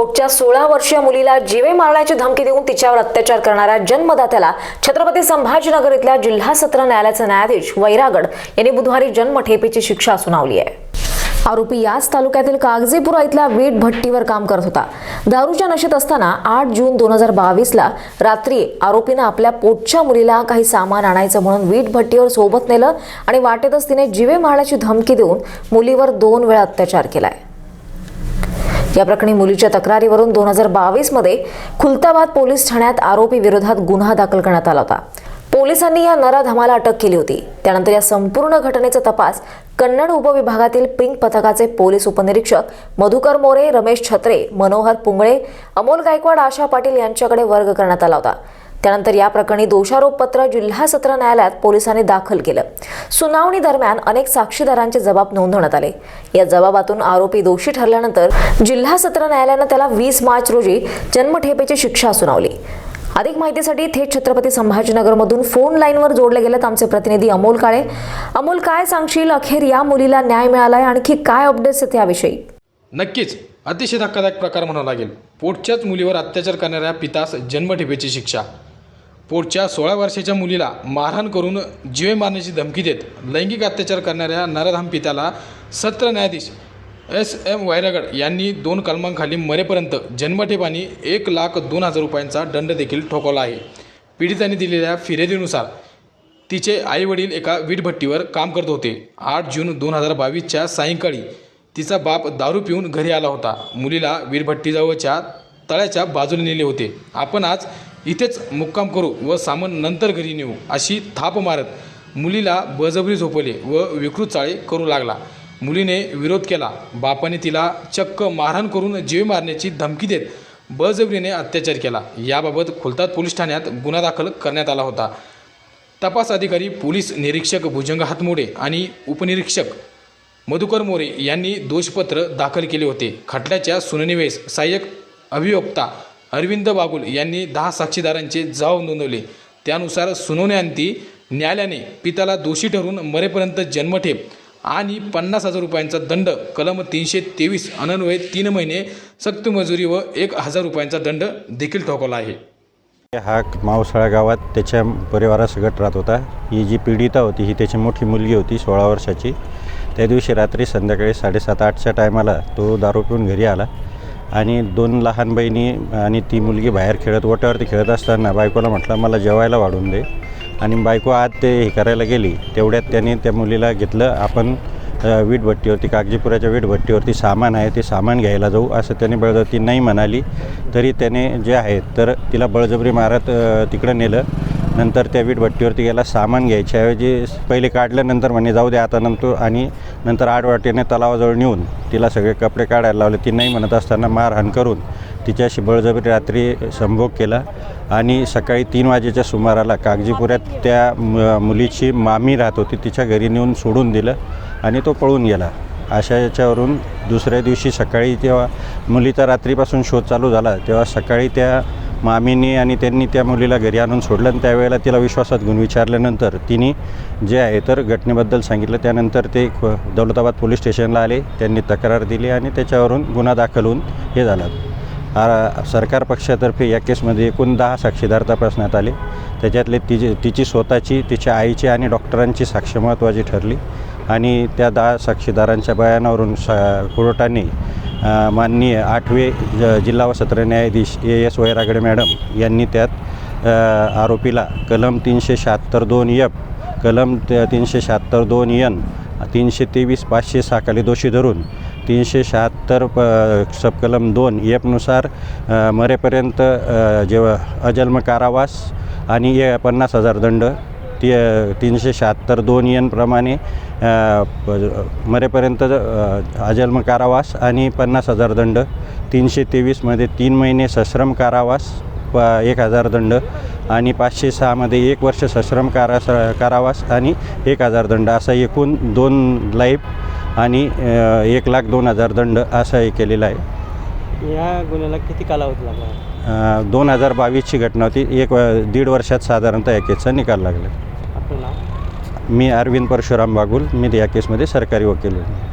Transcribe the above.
पोटच्या सोळा वर्षीय मुलीला जीवे मारण्याची धमकी देऊन तिच्यावर अत्याचार करणाऱ्या जन्मदात्याला छत्रपती संभाजीनगर इथल्या जिल्हा सत्र न्यायालयाचे न्यायाधीश वैरागड यांनी बुधवारी जन्मठेपेची शिक्षा सुनावली आहे. आरोपी याच तालुक्यातील कागजीपुरा इथल्या वीट भट्टीवर काम करत होता. दारूच्या नशेत असताना आठ जून दोन हजार बावीसला रात्री आरोपीनं आपल्या पोटच्या मुलीला काही सामान आणायचं म्हणून वीट भट्टीवर सोबत नेलं आणि वाटेतच तिने जीवे मारण्याची धमकी देऊन मुलीवर दोन वेळा अत्याचार केलाय. या प्रकरणी मुलीच्या तक्रारीवरून दोन हजार बावीसमध्ये खुलताबाद पोलीस ठाण्यात आरोपी विरोधात गुन्हा दाखल करण्यात आला होता. पोलिसांनी या नराधमाला अटक केली होती. त्यानंतर या संपूर्ण घटनेचा तपास कन्नड उपविभागातील पिंक पथकाचे पोलीस उपनिरीक्षक मधुकर मोरे रमेश छत्रे मनोहर पुंगळे अमोल गायकवाड आशा पाटील यांच्याकडे वर्ग करण्यात आला होता. त्यानंतर या प्रकरणी दोषारोपपत्र जिल्हा सत्र न्यायालयात पोलिसांनी दाखल केलं. सुनावणी दरम्यान अनेक साक्षीदारांचे जबाब नोंदवण्यात आले. या जबाबातून आरोपी दोषी ठरल्यानंतर जिल्हा सत्र न्यायालयानं त्याला वीस मार्च रोजी जन्मठेपेची शिक्षा सुनावली. अधिक माहितीसाठी थेट छत्रपती संभाजीनगरमधून फोन लाईनवर जोडले गेलेत आमचे प्रतिनिधी अमोल काळे. अमोल काय सांगशील? अखेर या मुलीला न्याय मिळालाय आणखी काय अपडेट्स आहेत याविषयी? नक्कीच. अतिशय धक्कादायक प्रकार म्हणावा लागेल. पोटच्याच मुलीवर अत्याचार करणाऱ्या पितास जन्मठेपेची शिक्षा. पोटच्या सोळा वर्षाच्या मुलीला मारहाण करून जीवे मारण्याची धमकी देत लैंगिक अत्याचार करणाऱ्या नरधाम पित्याला सत्र न्यायाधीश एस एम वैरागड यांनी दोन कलमांखाली मरेपर्यंत जन्मठेपानी एक लाख दोन हजार रुपयांचा दंड देखील ठोकावला आहे. पीडितांनी दिलेल्या फिर्यादीनुसार तिचे आईवडील एका वीटभट्टीवर काम करत होते. आठ जून दोन हजार बावीसच्या सायंकाळी तिचा बाप दारू पिऊन घरी आला होता. मुलीला वीरभट्टीजवळच्या तळ्याच्या बाजूला नेले होते. आपण आज इथेच मुक्काम करू व सामान नंतर घरी नेऊ अशी थाप मारत मुलीला बळजबरी झोपवले व विकृत चाळे करू लागला. मुलीने विरोध केला. बापाने तिला चक्क मारहाण करून जीव मारण्याची धमकी देत बळजबरीने अत्याचार केला. याबाबत खुलतात पोलीस ठाण्यात गुन्हा दाखल करण्यात आला होता. तपास अधिकारी पोलीस निरीक्षक भुजंग हातमोडे आणि उपनिरीक्षक मधुकर मोरे यांनी दोषपत्र दाखल केले होते. खटल्याच्या सुनावणीवेळेस सहाय्यक अभियोक्ता अरविंद बागुल यांनी दहा साक्षीदारांचे जाव नोंदवले. त्यानुसार सुनावण्याअंती न्यायालयाने पित्याला दोषी ठरवून मरेपर्यंत जन्मठेप आणि पन्नास हजार रुपयांचा दंड कलम तीनशे तेवीस अनन्वये तीन महिने सक्त मजुरी व एक हजार रुपयांचा दंड देखील ठोकवला आहे. हा मावसाळा गावात त्याच्या परिवारासकट राहत होता. ही जी पीडिता होती ही त्याची मोठी मुलगी होती सोळा वर्षाची. त्या दिवशी रात्री संध्याकाळी साडेसात आठच्या टायमाला तो दारू पिऊन घरी आला. आणि दोन लहान बहिणी आणि ती मुलगी बाहेर खेळत ओट्यावरती खेळत असताना बायकोला म्हटलं मला जेवायला वाढून दे. आणि बायको आत ते हे करायला गेली. तेवढ्यात त्याने त्या मुलीला घेतलं आपण वीटभट्टीवरती कागजीपुराच्या वीटभट्टीवरती सामान आहे ते सामान घ्यायला जाऊ. असं त्याने बळजबरी नाही म्हणाली. तरी त्याने जे आहे तर तिला बळजबरी मारत तिकडं नेलं. नंतर त्या वीटभट्टीवरती गेला सामान घ्यायच्याऐवजी पहिले काढलं नंतर म्हणे जाऊ दे आता नंतर आणि नंतर आडवाटीने तलावाजवळ नेऊन तिला सगळे कपडे काढायला लावले. ती नाही म्हणत असताना मारहाण करून तिच्याशी बळजबरी रात्री संभोग केला. आणि सकाळी तीन वाजेच्या सुमाराला कागजीपुऱ्यात त्या मुलीची मामी राहत होती तिच्या घरी नेऊन सोडून दिलं आणि तो पळून गेला. अशा याच्यावरून दुसऱ्या दिवशी सकाळी तेव्हा मुलीचा रात्रीपासून शोध चालू झाला तेव्हा सकाळी त्या मामीने आणि त्यांनी त्या मुलीला घरी आणून सोडलं आणि त्यावेळेला तिला विश्वासात घेऊन विचारल्यानंतर तिने जे आहे तर घटनेबद्दल सांगितलं. त्यानंतर ते दौलताबाद पोलीस स्टेशनला आले. त्यांनी तक्रार दिली आणि त्याच्यावरून गुन्हा दाखल होऊन हे झालं. आ- सरकार पक्षातर्फे या केसमध्ये एकूण दहा साक्षीदार तपासण्यात आले. त्याच्यातले तिची तिची स्वतःची तिच्या आईची आणि डॉक्टरांची साक्ष महत्त्वाची ठरली. आणि त्या दहा साक्षीदारांच्या बयानावरून सा कोर्टाने माननीय आठवे ज जिल्हा व सत्र न्यायाधीश ए एस वैरागडे मॅडम यांनी त्यात आरोपीला कलम तीनशे शहात्तर दोन यफ कलम त- तीनशे शहात्तर दोन यन तीनशे तेवीस पाचशे सहाखाली दोषी धरून तीनशे शहात्तर प सबकलम दोन यफनुसार मरेपर्यंत जेव्हा अजन्म कारावास आणि पन्नास हजार दंड ती तीनशे शहात्तर दोन प- मरेपर्यंत अजन्म कारावास आणि पन्नास हजार दंड तीनशे तेवीसमध्ये तीन महिने सश्रम कारावास प एक हजार दंड आणि पाचशे सहामध्ये एक वर्ष सश्रम कारास कारावास आणि एक हजार दंड असा एकूण दोन लाईफ आणि एक लाख दोन हजार दंड असा हे केलेला आहे. या गुन्ह्याला किती कालावधी लागला? दोन हजार बावीसची घटना होती. एक दीड वर्षात साधारणतः या केसचा निकाल लागला. मी अरविंद परशुराम बागुल. मी या केसमध्ये सरकारी वकील आहे.